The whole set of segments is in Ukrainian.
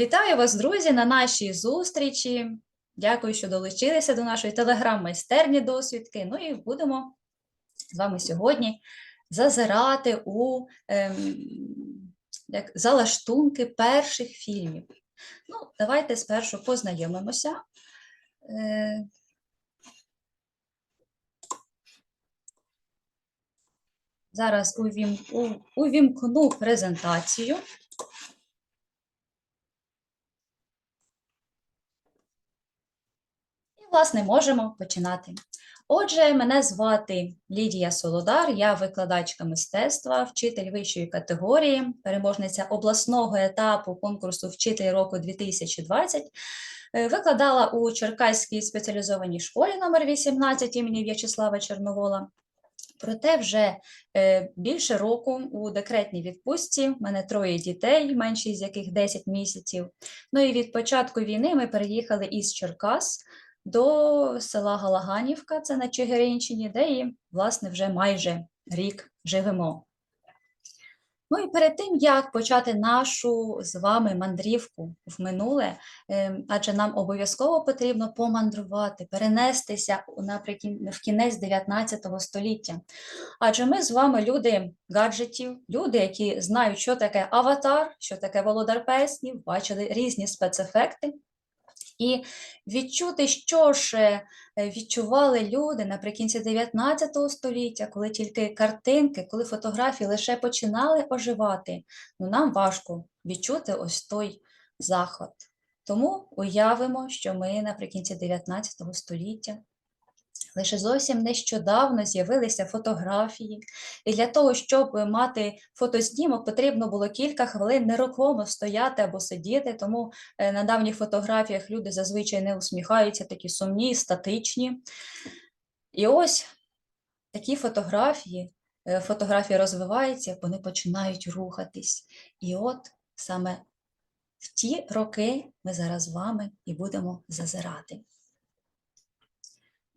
Вітаю вас, друзі, на нашій зустрічі. Дякую, що долучилися до нашої телеграм-майстерні досвідки. Ну і будемо з вами сьогодні зазирати у ем, як, залаштунки перших фільмів. Ну, давайте спершу познайомимося. Е, Зараз увім, увімкну презентацію. Власне, можемо починати. Отже, мене звати Лідія Солодар, я викладачка мистецтва, вчитель вищої категорії, переможниця обласного етапу конкурсу Вчитель року 2020. Е, Викладала у Черкаській спеціалізованій школі номер 18 імені В'ячеслава Чорновола. Проте вже е, більше року у декретній відпустці. У мене троє дітей, менші з яких 10 місяців. Ну і від початку війни ми переїхали із Черкас до села Галаганівка, це на Чигиринщині, де і, власне, вже майже рік живемо. Ну і перед тим, як почати нашу з вами мандрівку в минуле, ем, адже нам обов'язково потрібно помандрувати, перенестися наприкін- в кінець 19 століття. Адже ми з вами люди гаджетів, люди, які знають, що таке аватар, що таке володар песнів, бачили різні спецефекти. І відчути, що ж е, відчували люди наприкінці 19 століття, коли тільки картинки, коли фотографії лише починали оживати, ну нам важко відчути ось той захват. Тому уявимо, що ми наприкінці 19 століття. Лише зовсім нещодавно з'явилися фотографії, і для того, щоб мати фотознімок, потрібно було кілька хвилин нерухомо стояти або сидіти, тому е, на давніх фотографіях люди зазвичай не усміхаються, такі сумні, статичні. І ось такі фотографії, е, фотографії розвиваються, вони починають рухатись. І от саме в ті роки ми зараз з вами і будемо зазирати.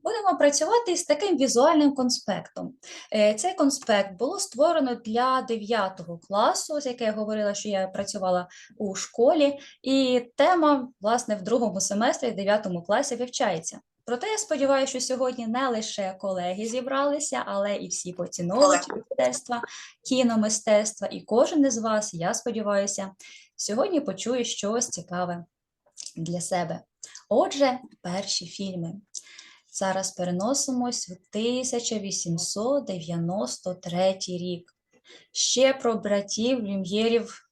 Будемо працювати з таким візуальним конспектом. Е, Цей конспект було створено для 9 класу, з яке я говорила, що я працювала у школі, і тема, власне, в другому семестрі, в 9 класі вивчається. Проте я сподіваюся, що сьогодні не лише колеги зібралися, але і всі поціновувачі мистецтва, кіномистецтва, і кожен із вас, я сподіваюся, сьогодні почує щось цікаве для себе. Отже, перші фільми. Зараз переносимось в 1893 рік. Ще про братів Люм'єрів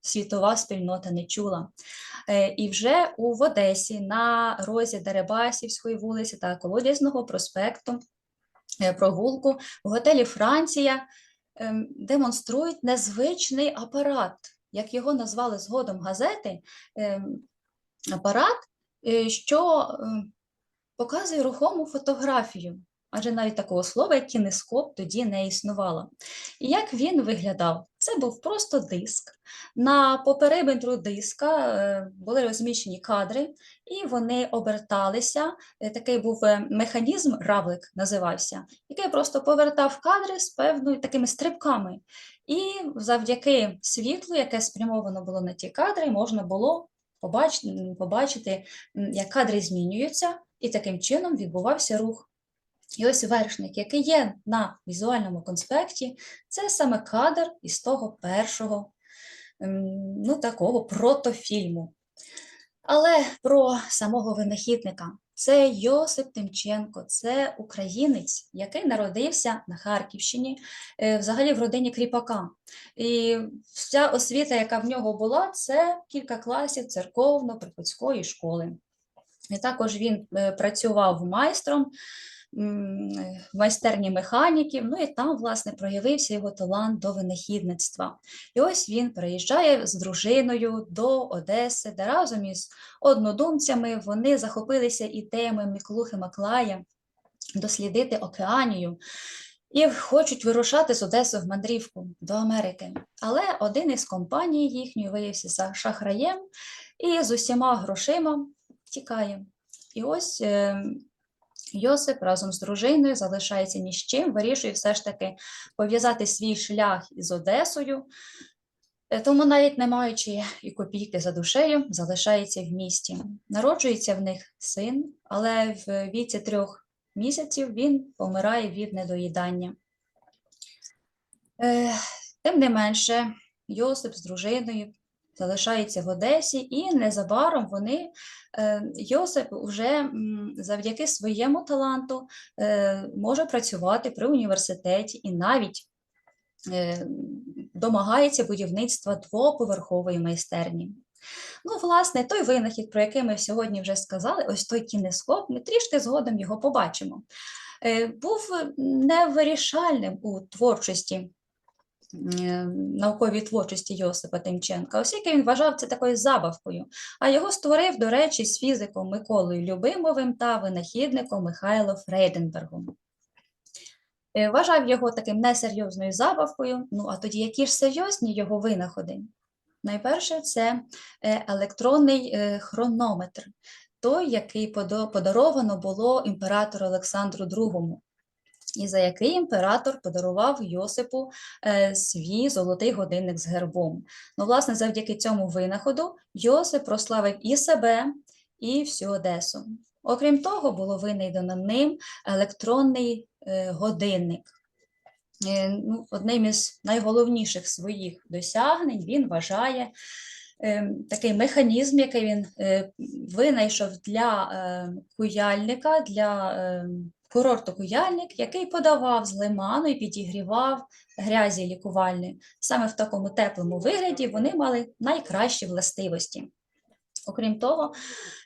світова спільнота не чула. Е, І вже у в Одесі на розі Дерибасівської вулиці та Колодязного проспекту е, прогулку в готелі Франція ем, демонструють незвичний апарат, як його назвали згодом газети, ем, апарат, е, що ем, показує рухому фотографію, адже навіть такого слова, як кінескоп, тоді не існувало. І як він виглядав? Це був просто диск. На по периметру диска е, були розміщені кадри, і вони оберталися. Е, Такий був е, механізм, равлик називався, який просто повертав кадри з певною такими стрибками. І завдяки світлу, яке спрямовано було на ті кадри, можна було побачити, побачити як кадри змінюються, і таким чином відбувався рух. І ось вершник, який є на візуальному конспекті, це саме кадр із того першого ем, ну, такого протофільму. Але про самого винахідника. Це Йосип Тимченко, це українець, який народився на Харківщині, е, взагалі в родині кріпака. І вся освіта, яка в нього була, це кілька класів церковно-приходської школи. Також він е, працював майстром в майстерні механіків, ну і там, власне, проявився його талант до винахідництва. І ось він приїжджає з дружиною до Одеси, де разом із однодумцями вони захопилися ідеями Міклухи Маклая дослідити океанію. І хочуть вирушати з Одеси в мандрівку до Америки. Але один із компаній їхньої виявився за шахраєм і з усіма грошима тікає. І ось е, Йосип разом з дружиною залишається ні з чим, вирішує все ж таки пов'язати свій шлях із Одесою. Е, Тому навіть не маючи і копійки за душею, залишається в місті. Народжується в них син, але в віці трьох місяців він помирає від недоїдання. Е, Тим не менше, Йосип з дружиною залишається в Одесі, і незабаром вони, е, Йосип вже завдяки своєму таланту е, може працювати при університеті і навіть е, домагається будівництва двоповерхової майстерні. Ну, власне, той винахід, про який ми сьогодні вже сказали, ось той кінескоп, ми трішки згодом його побачимо, був невирішальним у творчості науковій творчості Йосипа Тимченка, оскільки він вважав це такою забавкою, а його створив, до речі, з фізиком Миколою Любимовим та винахідником Михайло Фрейденбергом. Е, Вважав його таким несерйозною забавкою. Ну, а тоді які ж серйозні його винаходи? Найперше, це е, електронний е, хронометр, той, який подаровано було імператору Олександру II і за який імператор подарував Йосипу е, свій золотий годинник з гербом. Ну, власне, завдяки цьому винаходу Йосип прославив і себе, і всю Одесу. Окрім того, було винайдено ним електронний е, годинник. Е, ну, Одним із найголовніших своїх досягнень він вважає такий механізм, який він винайшов для куяльника, для курорту який подавав з лиману і підігрівав грязі лікувальні. Саме в такому теплому вигляді вони мали найкращі властивості. Окрім того,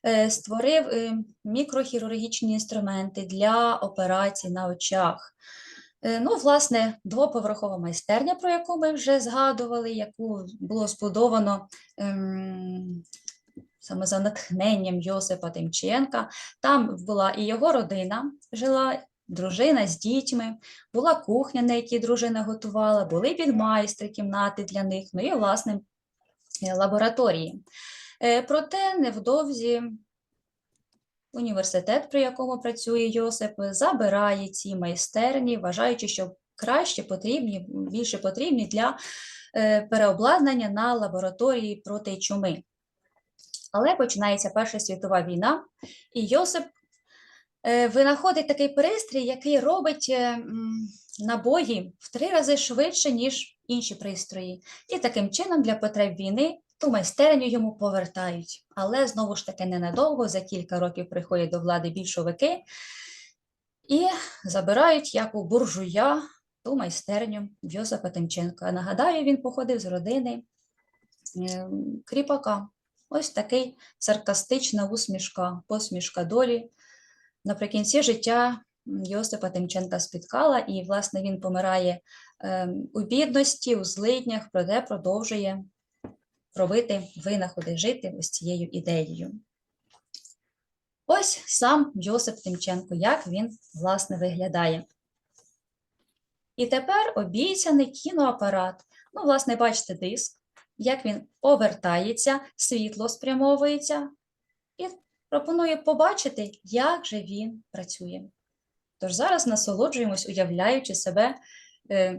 е, створив е, мікрохірургічні інструменти для операцій на очах. Е, Ну, власне, двоповерхова майстерня, про яку ми вже згадували, яку було збудовано ем, саме за натхненням Йосипа Тимченка. Там була і його родина жила, дружина з дітьми, була кухня, на якій дружина готувала, були підмайстри, кімнати для них, ну і, власне, е, лабораторії. Е, Проте невдовзі університет, при якому працює Йосип, забирає ці майстерні, вважаючи, що краще потрібні, більше потрібні для е, переобладнання на лабораторії проти чуми. Але починається Перша світова війна, і Йосип е, винаходить такий пристрій, який робить е, набої в три рази швидше, ніж інші пристрої. І таким чином для потреб війни ту майстерню йому повертають. Але знову ж таки ненадовго, за кілька років приходять до влади більшовики і забирають як у буржуя ту майстерню Йосипа Тимченка. Нагадаю, він походив з родини е, кріпака. Ось такий саркастична усмішка, посмішка долі. Наприкінці життя Йосипа Тимченка спіткала, і, власне, він помирає ем, у бідності, у злиднях, проте продовжує робити винаходи, жити ось цією ідеєю. Ось сам Йосип Тимченко, як він, власне, виглядає. І тепер обіцяний кіноапарат. Ну, власне, бачите диск, як він повертається, світло спрямовується, і пропоную побачити, як же він працює. Тож зараз насолоджуємось, уявляючи себе е,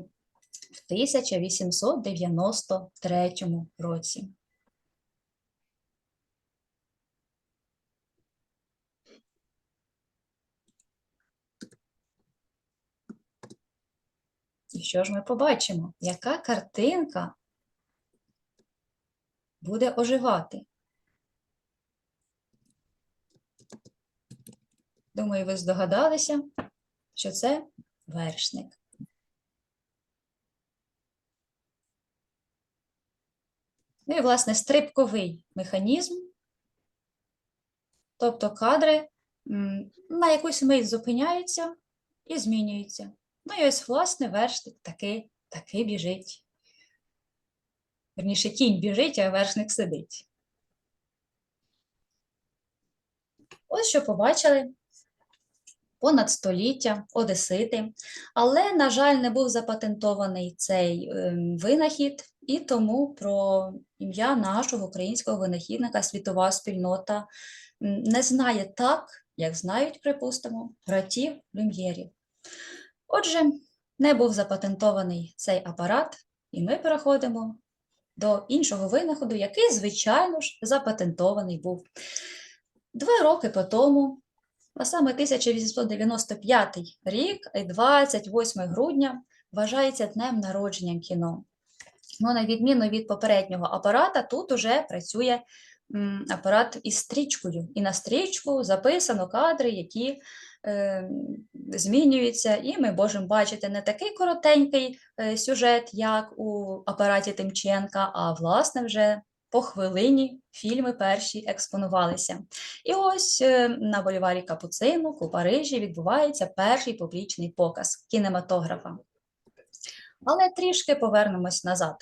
в 1893 році. І що ж ми побачимо? Яка картинка буде оживати? Думаю, ви здогадалися, що це вершник. Ну і, власне, стрибковий механізм, тобто кадри на якусь мить зупиняються і змінюються. Ну і ось, власне, вершник таки, таки біжить. Верніше, кінь біжить, а вершник сидить. Ось що побачили понад століття одесити, але, на жаль, не був запатентований цей ем, винахід, і тому про ім'я нашого українського винахідника світова спільнота не знає так, як знають, припустимо, братів люм'єрів. Отже, не був запатентований цей апарат, і ми переходимо до іншого винаходу, який, звичайно ж, запатентований був. Два роки по тому, а саме 1895 рік, і 28 грудня, вважається днем народження кіно. Ну, на відміну від попереднього апарата, тут уже працює апарат із стрічкою. І на стрічку записано кадри, які е, змінюються, і ми можемо бачити не такий коротенький е, сюжет, як у апараті Тимченка, а власне вже по хвилині фільми перші експонувалися. І ось е, на бульварі Капуцинок у Парижі відбувається перший публічний показ кінематографа. Але трішки повернемось назад.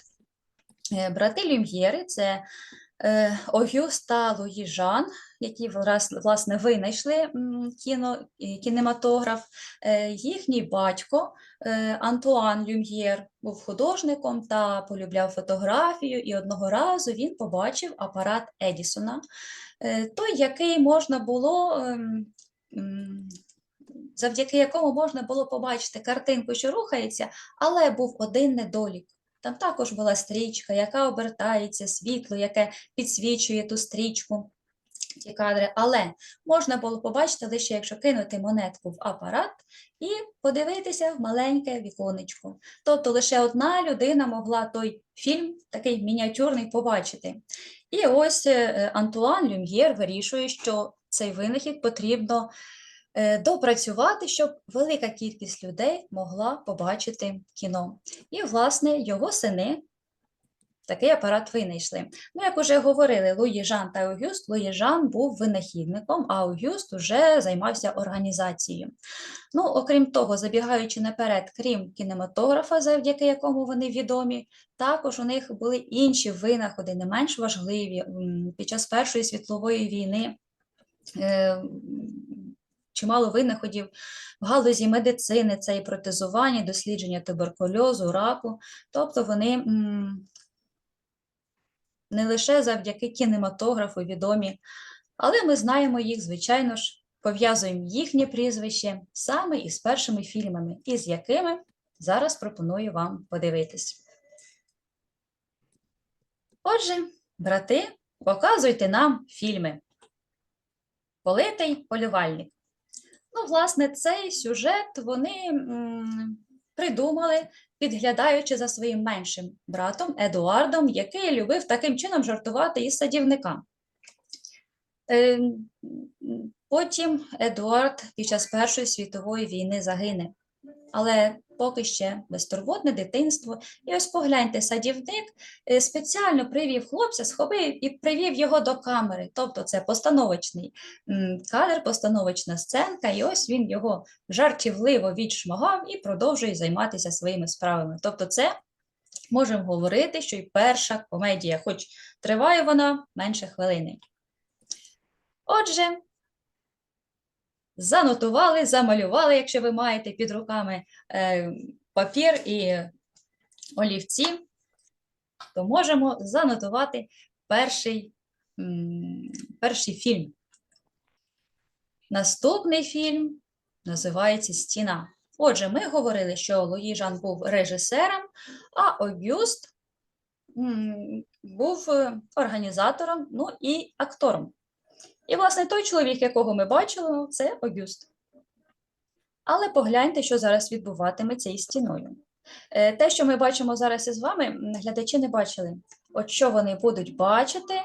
Е, Брати Люм'єри це Огюст та Луї Жан, які власне винайшли кіно, кінематограф. Е, Їхній батько е, Антуан Люм'єр був художником та полюбляв фотографію, і одного разу він побачив апарат Едісона, е, той, який можна було. ем, Завдяки якому можна було побачити картинку, що рухається, але був один недолік. Там також була стрічка, яка обертається, світло, яке підсвічує ту стрічку, ті кадри. Але можна було побачити лише, якщо кинути монетку в апарат і подивитися в маленьке віконечко. Тобто лише одна людина могла той фільм, такий мініатюрний, побачити. І ось е, Антуан Люм'єр вирішує, що цей винахід потрібно допрацювати, щоб велика кількість людей могла побачити кіно. І, власне, його сини такий апарат винайшли. Ну, як уже говорили, Луї Жан та Огюст, Луї Жан був винахідником, а Огюст уже займався організацією. Ну, окрім того, забігаючи наперед, крім кінематографа, завдяки якому вони відомі, також у них були інші винаходи, не менш важливі. Під час Першої світлової війни е, чимало винаходів в галузі медицини, це і протезування, дослідження туберкульозу, раку. Тобто вони не лише завдяки кінематографу відомі, але ми знаємо їх, звичайно ж, пов'язуємо їхнє прізвище саме із першими фільмами, із якими зараз пропоную вам подивитись. Отже, брати, показуйте нам фільми. Политий полювальник. Ну, власне, цей сюжет вони придумали, підглядаючи за своїм меншим братом Едуардом, який любив таким чином жартувати із садівника. Е, Потім Едуард під час Першої світової війни загине. Але поки ще безтурботне дитинство. І ось погляньте, садівник е, спеціально привів хлопця, схопив і привів його до камери. Тобто це постановочний кадр, постановочна сценка, і ось він його жартівливо відшмагав і продовжує займатися своїми справами. Тобто, це можемо говорити, що і перша комедія, хоч триває вона менше хвилини. Отже, занотували, замалювали, якщо ви маєте під руками е, папір і олівці, то можемо занотувати перший, перший фільм. Наступний фільм називається Стіна. Отже, ми говорили, що Луї Жан був режисером, а Огюст був е, організатором, ну і актором. І, власне, той чоловік, якого ми бачили, ну, це Огюст. Але погляньте, що зараз відбуватиметься із стіною. Е, Те, що ми бачимо зараз із вами, глядачі не бачили. От що вони будуть бачити,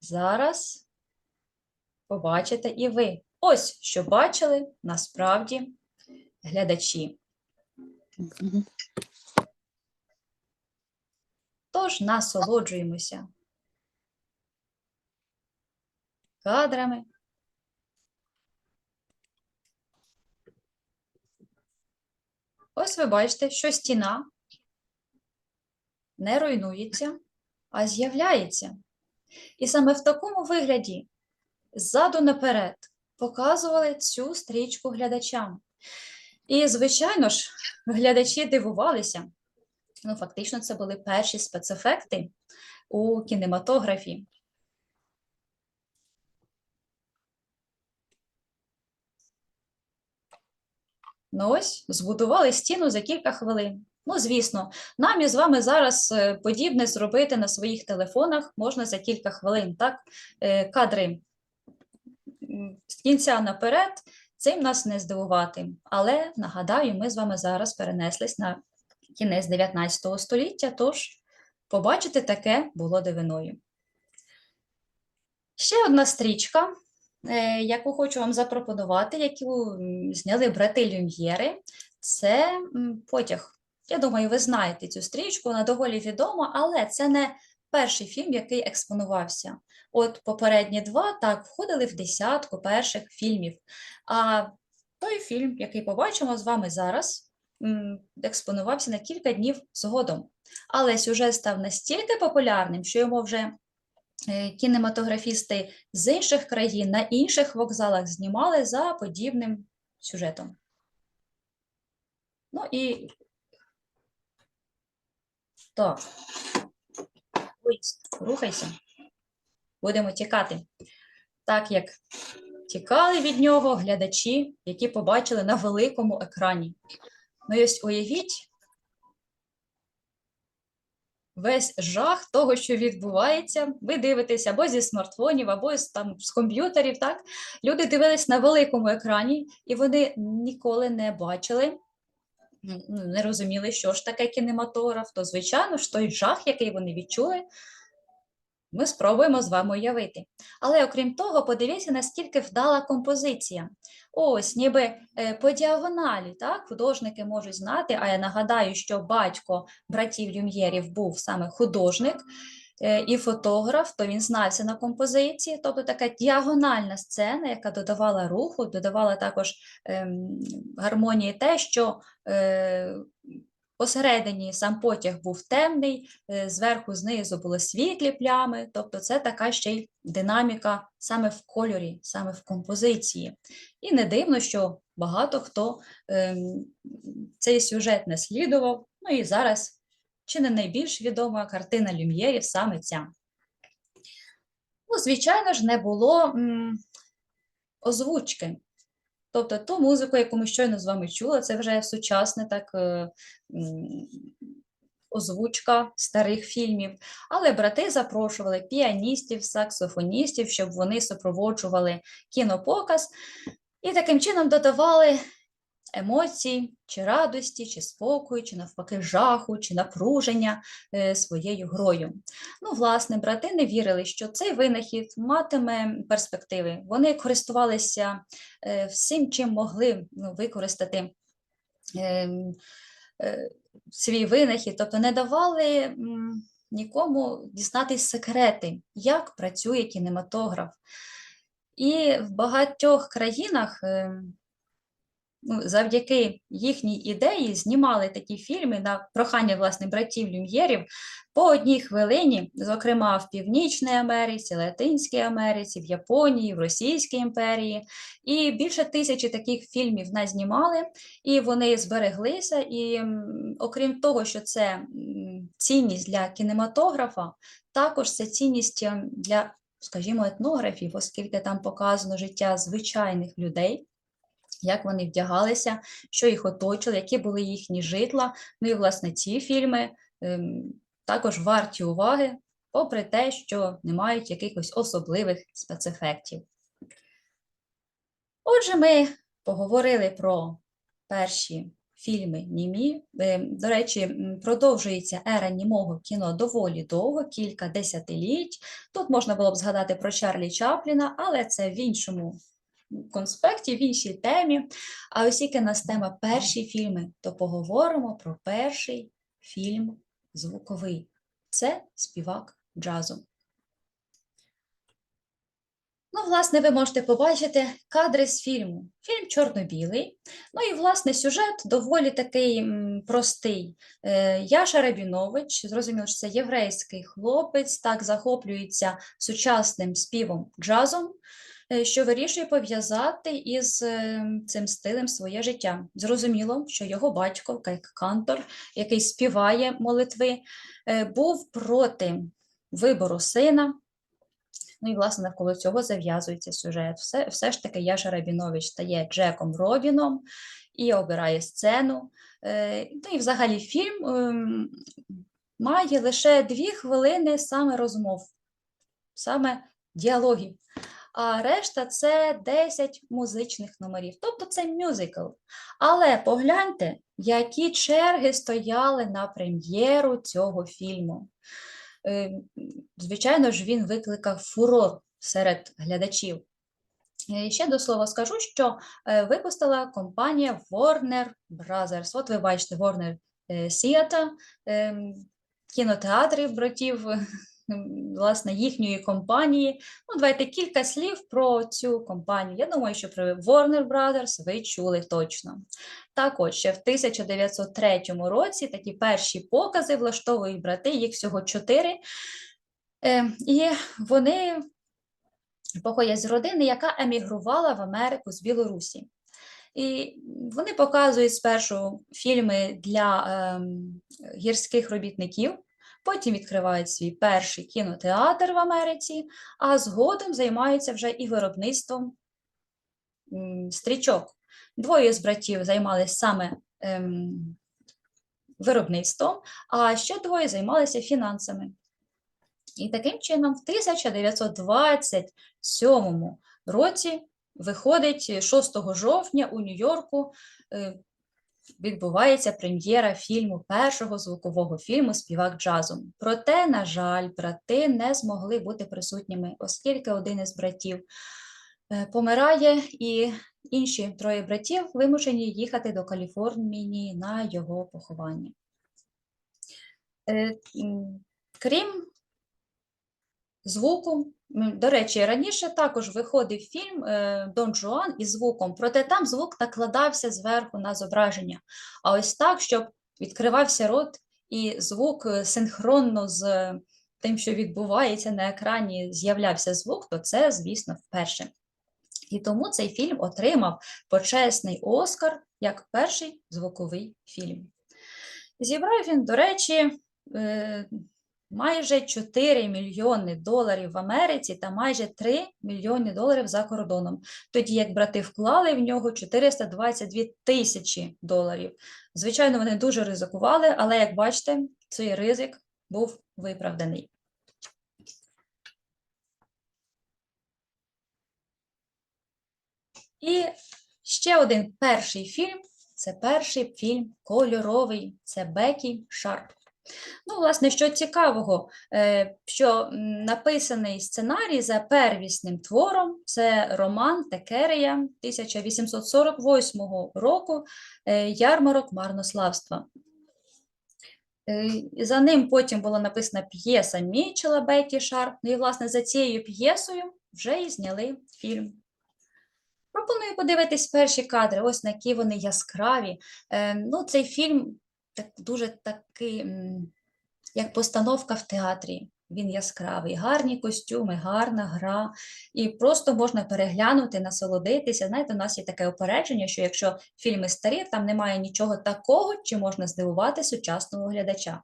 зараз побачите і ви. Ось що бачили насправді глядачі. Тож насолоджуємося кадрами. Ось ви бачите, що стіна не руйнується, а з'являється. І саме в такому вигляді, ззаду наперед, показували цю стрічку глядачам. І, звичайно ж, глядачі дивувалися. Ну, фактично, це були перші спецефекти у кінематографі. Ну ось, збудували стіну за кілька хвилин. Ну, звісно, нам із вами зараз е, подібне зробити на своїх телефонах можна за кілька хвилин. Так? Е, Кадри з кінця наперед, цим нас не здивувати. Але нагадаю, ми з вами зараз перенеслись на кінець 19 століття, тож побачити таке було дивиною. Ще одна стрічка, яку хочу вам запропонувати, яку зняли брати Люм'єри, це потяг. Я думаю, ви знаєте цю стрічку, вона доволі відома, але це не перший фільм, який експонувався. От попередні два так входили в десятку перших фільмів. А той фільм, який побачимо з вами зараз, експонувався на кілька днів згодом. Але сюжет став настільки популярним, що йому вже е, кінематографісти з інших країн на інших вокзалах знімали за подібним сюжетом. Ну і так. Рухайся. Будемо тікати. Так як тікали від нього глядачі, які побачили на великому екрані. Ну ось уявіть весь жах того, що відбувається. Ви дивитесь або зі смартфонів, або з, там, з комп'ютерів. Так? Люди дивились на великому екрані, і вони ніколи не бачили ну, не розуміли, що ж таке кінематограф, то, звичайно ж, той жах, який вони відчули, ми спробуємо з вами уявити. Але окрім того, подивіться, наскільки вдала композиція. Ось, ніби е, по діагоналі, так, художники можуть знати, а я нагадаю, що батько братів Люм'єрів був саме художник е, і фотограф, то він знався на композиції, тобто така діагональна сцена, яка додавала руху, додавала також ем, гармонії те, що е, посередині сам потяг був темний, е, зверху знизу були світлі плями, тобто це така ще й динаміка саме в кольорі, саме в композиції. І не дивно, що багато хто ем, цей сюжет не слідував. Ну і зараз чи не найбільш відома картина Люм'єрів саме ця. Ну, звичайно ж, не було м, озвучки. Тобто ту музику, яку ми щойно з вами чули, це вже сучасне так е, озвучка старих фільмів. Але брати запрошували піаністів, саксофоністів, щоб вони супроводжували кінопоказ і таким чином додавали емоцій, чи радості, чи спокою, чи навпаки жаху, чи напруження е, своєю грою. Ну, власне, брати не вірили, що цей винахід матиме перспективи. Вони користувалися е, всім, чим могли ну, використати ем, е, свій винахід, тобто не давали нікому дізнатись секрети, як працює кінематограф. І в багатьох країнах ем, ну, завдяки їхній ідеї знімали такі фільми на прохання власне братів Люм'єрів по одній хвилині, зокрема в Північній Америці, Латинській Америці, в Японії, в Російській імперії. І більше тисячі таких фільмів назнімали, і вони збереглися. І окрім того, що це цінність для кінематографа, також це цінність ем, для, скажімо, етнографів, оскільки там показано життя звичайних людей як вони вдягалися, що їх оточило, які були їхні житла. Ну і, власне, ці фільми ем, також варті уваги, попри те, що не мають якихось особливих спецефектів. Отже, ми поговорили про перші фільми німі. Ем, До речі, продовжується ера німого кіно доволі довго, кілька десятиліть. Тут можна було б згадати про Чарлі Чапліна, але це в іншому конспекті, в іншій темі. А оскільки нас тема перші фільми, то поговоримо про перший фільм звуковий. Це співак джазу. Ну, власне, ви можете побачити кадри з фільму. Фільм чорно-білий. Ну і, власне, сюжет доволі такий простий. Е, Яша Рабінович, зрозуміло, що це єврейський хлопець, так захоплюється сучасним співом джазом, що вирішує пов'язати із е, цим стилем своє життя. Зрозуміло, що його батько, як кантор, який співає молитви, е, був проти вибору сина. Ну і, власне, навколо цього зав'язується сюжет. Все, все ж таки Яша Рабінович стає Джеком Робіном, і обирає сцену. Е, Ну і взагалі фільм ем, має лише дві хвилини саме розмов, саме діалогів. А решта це 10 музичних номерів, тобто це мюзикл. Але погляньте, які черги стояли на прем'єру цього фільму. Е, Звичайно ж, він викликав фурор серед глядачів. Е, Ще до слова скажу, що е, випустила компанія Warner Brothers. От ви бачите Warner Theatre, ем, кінотеатрів братів, власне, їхньої компанії. Ну, давайте кілька слів про цю компанію. Я думаю, що про Warner Brothers ви чули точно. Так от, ще в 1903 році такі перші покази влаштовують брати, їх всього чотири. Е, І вони походять з родини, яка емігрувала в Америку з Білорусі. І вони показують спершу фільми для ем, гірських робітників, потім відкривають свій перший кінотеатр в Америці, а згодом займаються вже і виробництвом стрічок. Двоє з братів займалися саме ем, виробництвом, а ще двоє займалися фінансами. І таким чином, в 1927 році виходить 6 жовтня у Нью-Йорку. Відбувається прем'єра фільму першого звукового фільму Співак джазу. Проте, на жаль, брати не змогли бути присутніми, оскільки один із братів е, помирає, і інші троє братів вимушені їхати до Каліфорнії на його поховання. Е, Крім звуку. До речі, раніше також виходив фільм е, Дон Жуан із звуком, проте там звук накладався зверху на зображення. А ось так, щоб відкривався рот і звук е, синхронно з тим, що відбувається на екрані, з'являвся звук, то це, звісно, вперше. І тому цей фільм отримав почесний Оскар як перший звуковий фільм. Зібрав він, до речі, е, майже 4 мільйони доларів в Америці та майже 3 мільйони доларів за кордоном, тоді як брати вклали в нього 422 тисячі доларів. Звичайно, вони дуже ризикували, але як бачите, цей ризик був виправданий. І ще один перший фільм це перший фільм кольоровий, це Бекі Шарп. Ну, власне, що цікавого, е, що написаний сценарій за первісним твором це роман Текерія 1848 року е, Ярмарок марнославства. Е, За ним потім була написана п'єса Мічела Бекі. Ну і, власне, за цією п'єсою вже і зняли фільм. Пропоную подивитись перші кадри, ось на які вони яскраві. Ну, цей фільм так, дуже такий, як постановка в театрі. Він яскравий, гарні костюми, гарна гра, і просто можна переглянути, насолодитися. Знаєте, у нас є таке опередження, що якщо фільми старі, там немає нічого такого, чи можна здивувати сучасного глядача.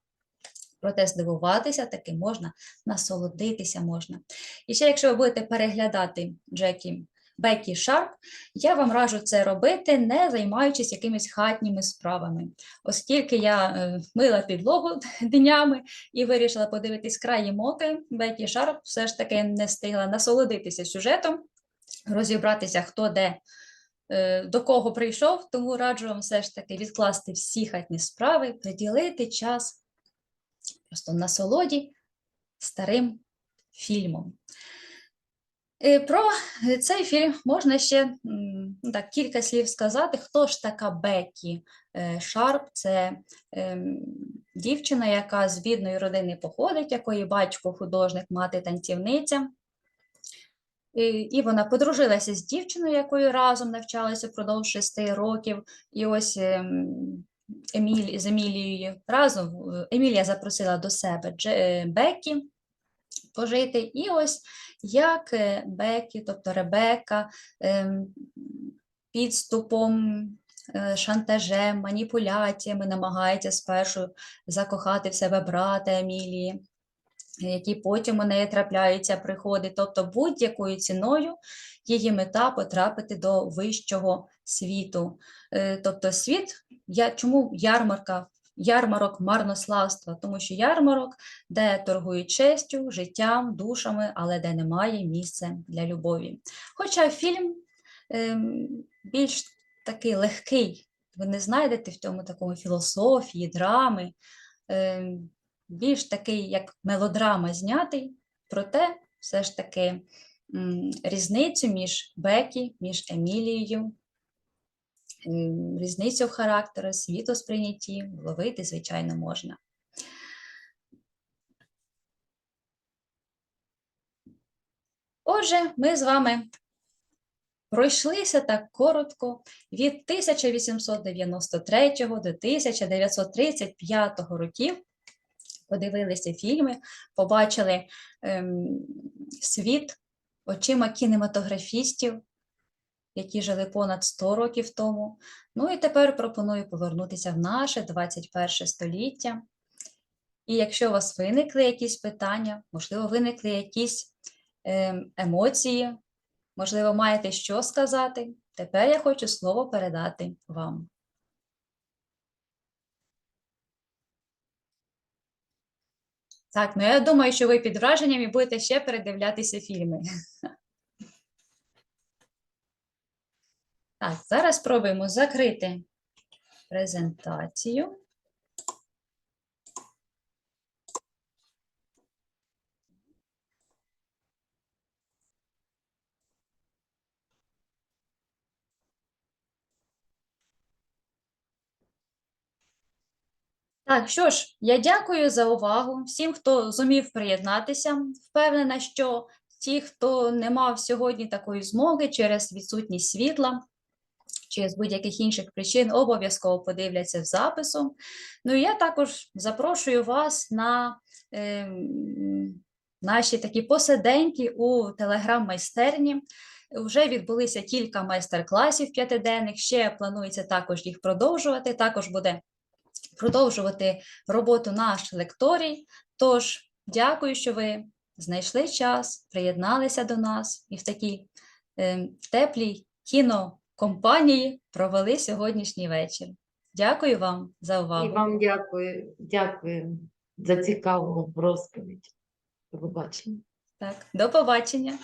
Проте здивуватися таки можна, насолодитися можна. І ще, якщо ви будете переглядати Джекі Бекі Шарп, я вам раджу це робити, не займаючись якимись хатніми справами. Оскільки я е, мила підлогу днями і вирішила подивитись краї моки, Бекі Шарп все ж таки не встигла насолодитися сюжетом, розібратися, хто де. е, До кого прийшов, тому раджу вам все ж таки відкласти всі хатні справи, приділити час просто насолоді старим фільмом. Про цей фільм можна ще так, кілька слів сказати. Хто ж така Бекі Е, Шарп? Це ем, дівчина, яка з бідної родини походить, якої батько художник, мати танцівниця. І, і вона подружилася з дівчиною, якою разом навчалася впродовж шести років. І ось ем, Еміль, з Емілією разом е, Емілія запросила до себе е, Бекі пожити. І ось як е, Бекі, тобто Ребека, ем, підступом, е, шантажем, маніпуляціями намагається спершу закохати в себе брата Емілії. які потім у неї трапляються приходи. Тобто будь-якою ціною її мета потрапити до вищого світу. Е, Тобто світ, я, чому ярмарка? Ярмарок марнославства, тому що ярмарок, де торгують честю, життям, душами, але де немає місця для любові. Хоча фільм ем, більш такий легкий, ви не знайдете в цьому такому філософії, драми, ем, більш такий, як мелодрама знятий, проте все ж таки різницю між Бекі, між Емілією, ем, різницю в характері, світосприйнятті ловити, звичайно, можна. Отже, ми з вами пройшлися так коротко від 1893 до 1935 років. Подивилися фільми, побачили ем, світ очима кінематографістів, які жили понад 100 років тому. Ну і тепер пропоную повернутися в наше 21 століття. І якщо у вас виникли якісь питання, можливо, виникли якісь ем, емоції, можливо, маєте що сказати, тепер я хочу слово передати вам. Так, ну я думаю, що ви під враженням і будете ще передивлятися фільми. Так, зараз спробуємо закрити презентацію. Так, що ж, я дякую за увагу всім, хто зумів приєднатися. Впевнена, що ті, хто не мав сьогодні такої змоги через відсутність світла чи з будь-яких інших причин, обов'язково подивляться в запису. Ну і я також запрошую вас на ем, наші такі посиденьки у телеграм-майстерні. Вже відбулися кілька майстер-класів п'ятиденних, ще планується також їх продовжувати. Також буде продовжувати роботу наш лекторій. Тож, дякую, що ви знайшли час, приєдналися до нас і в такій е, теплій кінокомпанії провели сьогоднішній вечір. Дякую вам за увагу. І вам дякую, дякую за цікаву розповідь. До побачення. Так, до побачення.